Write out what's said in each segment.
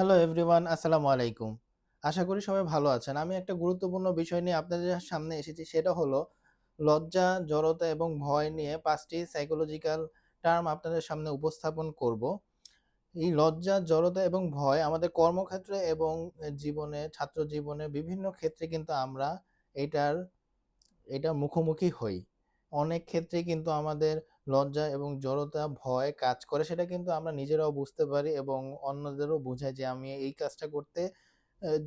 Hello everyone আসসালামু আলাইকুম আশা করি সবাই ভালো আছেন। আমি একটা গুরুত্বপূর্ণ বিষয় নিয়ে আপনাদের সামনে এসেছি। সেটা হলো লজ্জা, জড়তা এবং ভয় নিয়ে পাঁচটি সাইকোলজিক্যাল টার্ম আপনাদের সামনে উপস্থাপন করব। এই লজ্জা, জড়তা এবং ভয় আমাদের কর্মক্ষেত্রে এবং জীবনে, ছাত্র জীবনে বিভিন্ন ক্ষেত্রে কিন্তু আমরা এটার, এটা মুখোমুখি হই। অনেক ক্ষেত্রে কিন্তু আমাদের লজ্জা এবং জড়তা, ভয় কাজ করে, সেটা কিন্তু আমরা নিজেরাও বুঝতে পারি এবং অন্যদেরও বোঝাই যে আমি এই কাজটা করতে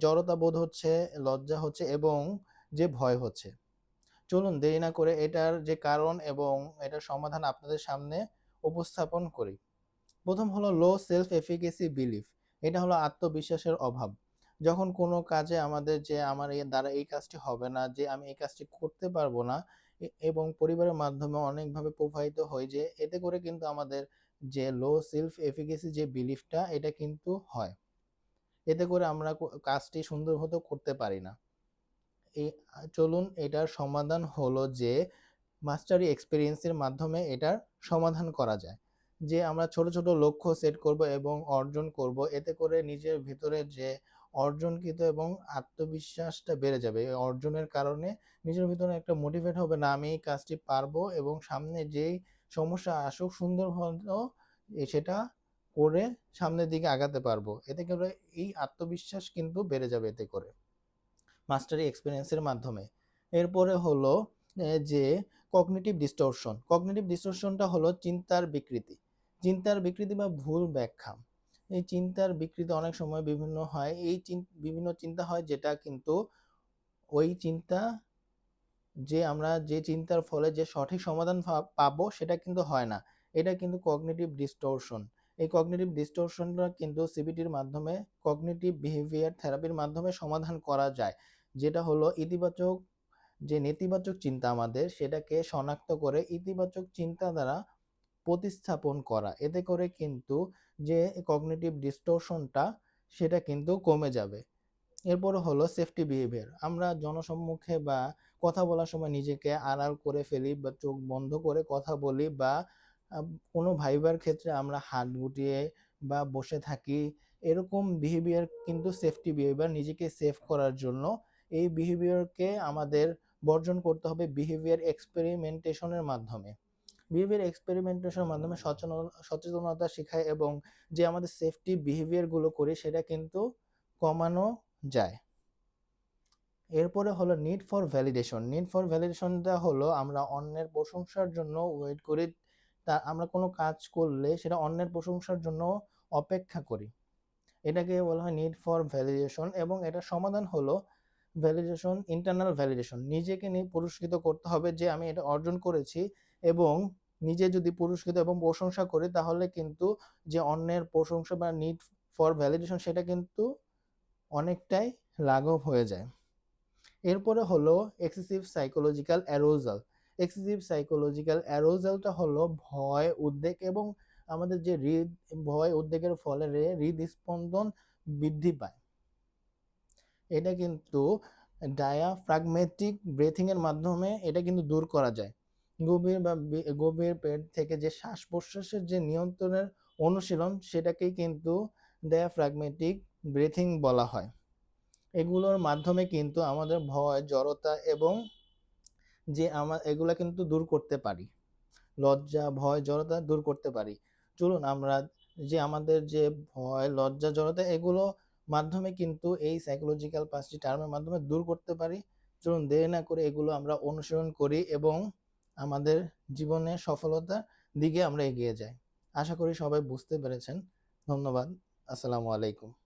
জড়তা বোধ হচ্ছে, লজ্জা হচ্ছে এবং যে ভয় হচ্ছে। চলুন দেরি না করে এটার যে কারণ এবং এটার সমাধান আপনাদের সামনে উপস্থাপন করি। প্রথম হলো লো সেলফ এফিকেসি বিলিফ এটা হলো আত্মবিশ্বাসের অভাব। যখন কোনো কাজে আমাদের যে আমার দ্বারা এই কাজটি হবে না, যে আমি এই কাজটি করতে পারব না এবং পরিবারের মাধ্যমে অনেকভাবে প্রভাবিত হয় যে, এতে করে কিন্তু আমাদের যে লো সেলফ এফিকেসি যে বিলিফটা এটা কিন্তু হয়। এতে করে আমরা কাজটি সুন্দর মতো করতে পারি না। এই চলুন এটার সমাধান হলো যে মাস্টারি এক্সপিরিয়েন্সের মাধ্যমে এটার সমাধান করা যায়। যে আমরা ছোট ছোট লক্ষ্য সেট করব এবং অর্জন করব, এতে করে নিজের ভিতরে যে অর্জনকৃত এবং আত্মবিশ্বাসটা বেড়ে যাবে। এই অর্জনের কারণে নিজের ভিতরে একটা মোটিভেট হবে না, আমি এই কাজটি পারব এবং সামনে যেই সমস্যা আসুক, সুন্দর হলেও সেটা করে সামনের দিকে আগাতে পারব। এতে করে এই আত্মবিশ্বাস কিন্তু বেড়ে যাবে এতে করে। মাস্টারি এক্সপিরিয়েন্সের মাধ্যমে। এরপরে হলো যে কগনিটিভ ডিস্টরশন কগনিটিভ ডিস্টরশনটা হলো চিন্তার বিকৃতি। চিন্তার বিকৃতি বা ভুল ব্যাখ্যা। এই চিন্তার বিকৃতি অনেক সময় বিভিন্ন হয়। এই বিভিন্ন চিন্তা হয় যেটা কিন্তু ওই চিন্তা যে আমরা যে চিন্তার ফলে যে সঠিক সমাধান পাবো সেটা কিন্তু হয় না। এটা কিন্তু কগনিটিভ ডিস্টরশন এই কগনিটিভ ডিস্টরশনটা কিন্তু সিবিটির মাধ্যমে কগনিটিভ বিহেভিয়ার থেরাপির মাধ্যমে সমাধান করা যায়। যেটা হলো ইতিবাচক যে নেতিবাচক চিন্তা আমাদের সেটাকে শনাক্ত করে ইতিবাচক চিন্তা দ্বারা প্রতিস্থাপন করা। এতে করে কিন্তু যে কগনিটিভ ডিস্টরশনটা সেটা কিন্তু কমে যাবে। এরপর হলো সেফটি বিহেভিয়ার আমরা জনসম্মুখে বা কথা বলার সময় নিজেকে আড়াল করে ফেলি বা চোখ বন্ধ করে কথা বলি বা কোনো ভাইবার ক্ষেত্রে আমরা হাত গুটিয়ে বা বসে থাকি, এরকম বিহেভিয়ার কিন্তু সেফটি বিহেভিয়ার নিজেকে সেভ করার জন্য। এই বিহেভিয়ারকে আমাদের বর্জন করতে হবে বিহেভিয়ার এক্সপেরিমেন্টেশনের মাধ্যমে। বিহেভিয়ার এক্সপেরিমেন্টেশনের মাধ্যমে সচেতন- সচেতনতা শেখায় এবং যে আমাদের সেফটি বিহেভিয়ারগুলো করি সেটা কিন্তু কমানো যায়। এরপরে হলো need for validation need for ভ্যালিডেশনটা হলো আমরা অন্যের প্রশংসার জন্য ওয়েট করি, তা আমরা কোনো কাজ করলে সেটা অন্যের প্রশংসার জন্য অপেক্ষা করি। এটাকে বলা হয় নিড ফর ভ্যালিডেশন এবং এটা সমাধান হলো ভ্যালিডেশন ইন্টারনাল ভ্যালিডেশন নিজেকে নিয়ে পুরস্কৃত করতে হবে যে আমি এটা অর্জন করেছি এবং নিজে যদি পুরস্কৃত এবং প্রশংসা করি, তাহলে কিন্তু যে অন্যের প্রশংসা বা নিড ফর ভ্যালিডেশন সেটা কিন্তু অনেকটাই লাঘব হয়ে যায়। এরপরে হলো excessive psychological arousal excessive psychological অ্যারোজালটা হলো ভয়, উদ্বেগ এবং আমাদের যে হৃদ, ভয়, উদ্বেগের ফলে হৃদস্পন্দন বৃদ্ধি পায়। এটা কিন্তু ডায়াফ্রাগমেটিক ব্রেথিং এর মাধ্যমে এটা কিন্তু দূর করা যায়। গভীর বা গভীর পেট থেকে যে শ্বাস প্রশ্বাসের যে নিয়ন্ত্রণের অনুশীলন, সেটাকেই কিন্তু ডায়াফ্রাগমেটিক ব্রেথিং বলা হয়। এগুলোর মাধ্যমে কিন্তু আমাদের ভয়, জড়তা এবং যে আমার এগুলা কিন্তু দূর করতে পারি। লজ্জা, ভয়, জড়তা দূর করতে পারি। চলুন আমরা যে আমাদের যে ভয়, লজ্জা, জড়তা, এগুলো মাধ্যমে কিন্তু এই সাইকোলজিক্যাল পাঁচটি টার্মের মাধ্যমে দূর করতে পারি। চলুন দেরি না করে এগুলো আমরা অনুসরণ করি এবং আমাদের জীবনে সফলতা দিকে আমরা এগিয়ে যাই। আশা করি সবাই বুঝতে পেরেছেন। ধন্যবাদ। আসসালামু আলাইকুম।